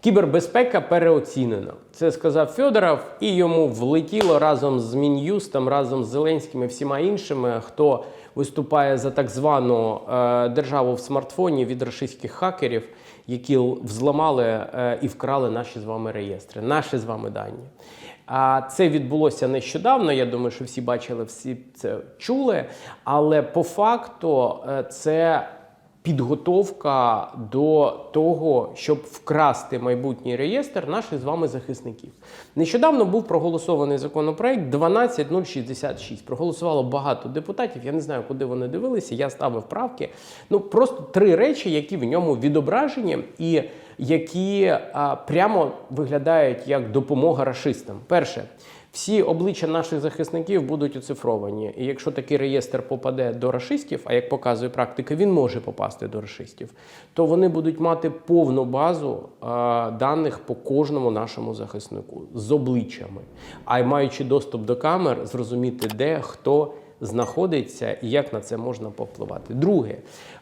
Кібербезпека переоцінена. Це сказав Федоров, і йому влетіло разом з Мін'юстом, разом з Зеленським і всіма іншими, хто виступає за так звану е, державу в смартфоні від російських хакерів, які взламали е, і вкрали наші з вами реєстри, наші з вами дані. А це відбулося нещодавно. Я думаю, що всі бачили, всі це чули. Але по факту е, це підготовка до того, щоб вкрасти майбутній реєстр наших з вами захисників. Нещодавно був проголосований законопроект 12066. Проголосувало багато депутатів. Я не знаю, куди вони дивилися. Я ставив правки. Ну просто три речі, які в ньому відображені, і які а, прямо виглядають як допомога рашистам. Перше. Всі обличчя наших захисників будуть оцифровані. І якщо такий реєстр попаде до рашистів, а як показує практика, він може попасти до рашистів, то вони будуть мати повну базу а, даних по кожному нашому захиснику з обличчями, а й маючи доступ до камер, зрозуміти, де хто знаходиться і як на це можна повпливати. Друге,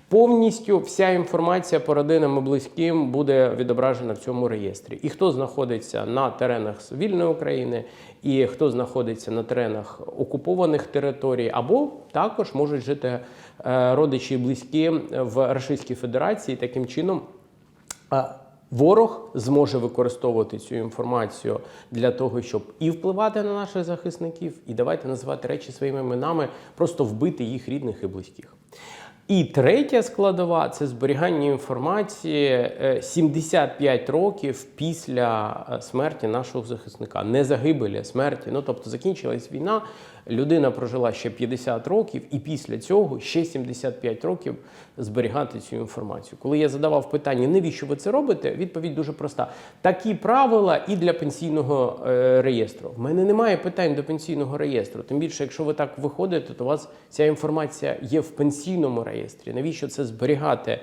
повністю вся інформація по родинам і близьким буде відображена в цьому реєстрі. І хто знаходиться на теренах вільної України, і хто знаходиться на теренах окупованих територій, або також можуть жити е, родичі і близькі в Російській Федерації. Таким чином. Ворог зможе використовувати цю інформацію для того, щоб і впливати на наших захисників, і давайте називати речі своїми іменами, просто вбити їх рідних і близьких. І третя складова це зберігання інформації е, 75 років після е, смерті нашого захисника, не загибелі, а смерті. Ну тобто закінчилась війна, людина прожила ще 50 років, і після цього ще 75 років зберігати цю інформацію. Коли я задавав питання, навіщо ви це робите? Відповідь дуже проста: такі правила і для пенсійного е, реєстру. В мене немає питань до пенсійного реєстру. Тим більше, якщо ви так виходите, то у вас ця інформація є в пенсійному реєстрі. Навіщо це зберігати е,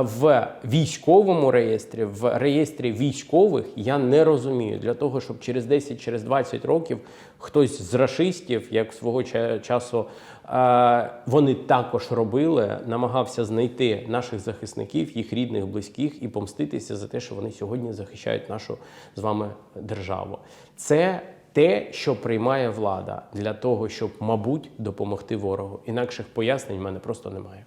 в військовому реєстрі, в реєстрі військових? Я не розумію. Для того, щоб через 10, через 20 років хтось з рашистів, як свого часу е, вони також робили, намагався знайти наших захисників, їх рідних, близьких і помститися за те, що вони сьогодні захищають нашу з вами державу. Це те, що приймає влада для того, щоб, мабуть, допомогти ворогу. Інакших пояснень в мене просто немає.